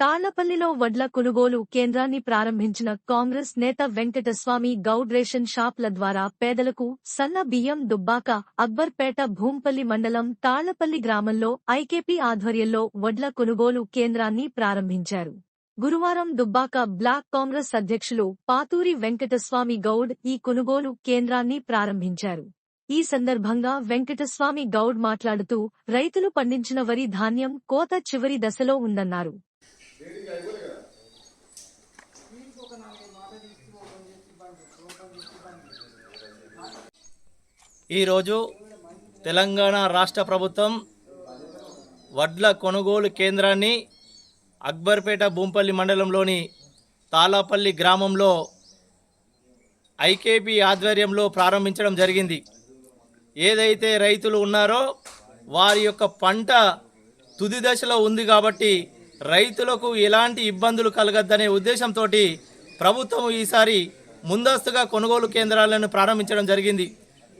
తాళ్ళపల్లిలో వడ్ల కొనుగోలు కేంద్రాన్ని ప్రారంభించిన కాంగ్రెస్ నేత వెంకటస్వామి గౌడ్ రేషన్ షాప్ల ద్వారా పేదలకు సన్న బియ్యం దుబ్బాక అక్బర్పేట భూంపల్లి మండలం తాళ్ళపల్లి గ్రామంలో ఐకేపీ ఆధ్వర్యంలో వడ్ల కొనుగోలు కేంద్రాన్ని ప్రారంభించారు. గురువారం దుబ్బాక బ్లాక్ కాంగ్రెస్ అధ్యక్షులు పాతూరి వెంకటస్వామి గౌడ్ ఈ కొనుగోలు కేంద్రాన్ని ప్రారంభించారు. ఈ సందర్భంగా వెంకటస్వామి గౌడ్ మాట్లాడుతూ రైతులు పండించిన వరి ధాన్యం కోత చివరి దశలో ఉందన్నారు. ఈరోజు తెలంగాణ రాష్ట్ర ప్రభుత్వం వడ్ల కొనుగోలు కేంద్రాన్ని అక్బర్పేట భూంపల్లి మండలంలోని తాలాపల్లి గ్రామంలో ఐకేపీ ఆధ్వర్యంలో ప్రారంభించడం జరిగింది. ఏదైతే రైతులు ఉన్నారో వారి యొక్క పంట తుది దశలో ఉంది కాబట్టి రైతులకు ఎలాంటి ఇబ్బందులు కలగద్దనే ఉద్దేశంతో ప్రభుత్వం ఈసారి ముందస్తుగా కొనుగోలు కేంద్రాలను ప్రారంభించడం జరిగింది.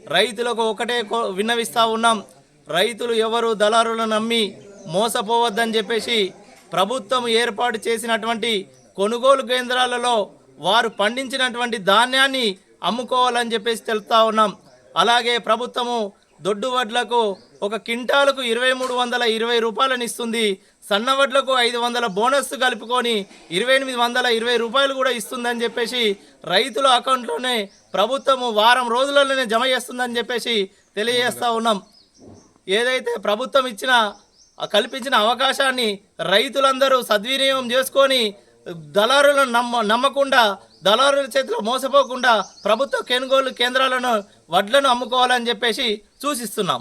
రైతులకు ఒకటే కో- విన్నవిస్తా ఉన్నాం. రైతులు ఎవరు దళారులను నమ్మి మోసపోవద్దని చెప్పేసి ప్రభుత్వం ఏర్పాటు చేసినటువంటి కొనుగోలు కేంద్రాలలో వారు పండించినటువంటి ధాన్యాన్ని అమ్ముకోవాలని చెప్పేసి తెలుపుతా ఉన్నాం. అలాగే ప్రభుత్వము దొడ్డు వడ్లకు ఒక కింటాలకు ఇరవై మూడు వందల ఇరవై రూపాయలను ఇస్తుంది సన్న వడ్లకు ఐదు వందల బోనస్ కలుపుకొని ఇరవై ఎనిమిది వందల ఇరవై రూపాయలు కూడా ఇస్తుందని చెప్పేసి రైతుల అకౌంట్లోనే ప్రభుత్వము వారం రోజులలోనే జమ చేస్తుందని చెప్పేసి తెలియజేస్తా ఉన్నాం. ఏదైతే ప్రభుత్వం ఇచ్చిన కల్పించిన అవకాశాన్ని రైతులందరూ సద్వినియోగం చేసుకొని దళారులను నమ్మ నమ్మకుండా దళారుల చేతిలో మోసపోకుండా ప్రభుత్వ కొనుగోలు కేంద్రాలను వడ్లను అమ్ముకోవాలని చెప్పేసి సూచిస్తున్నాం.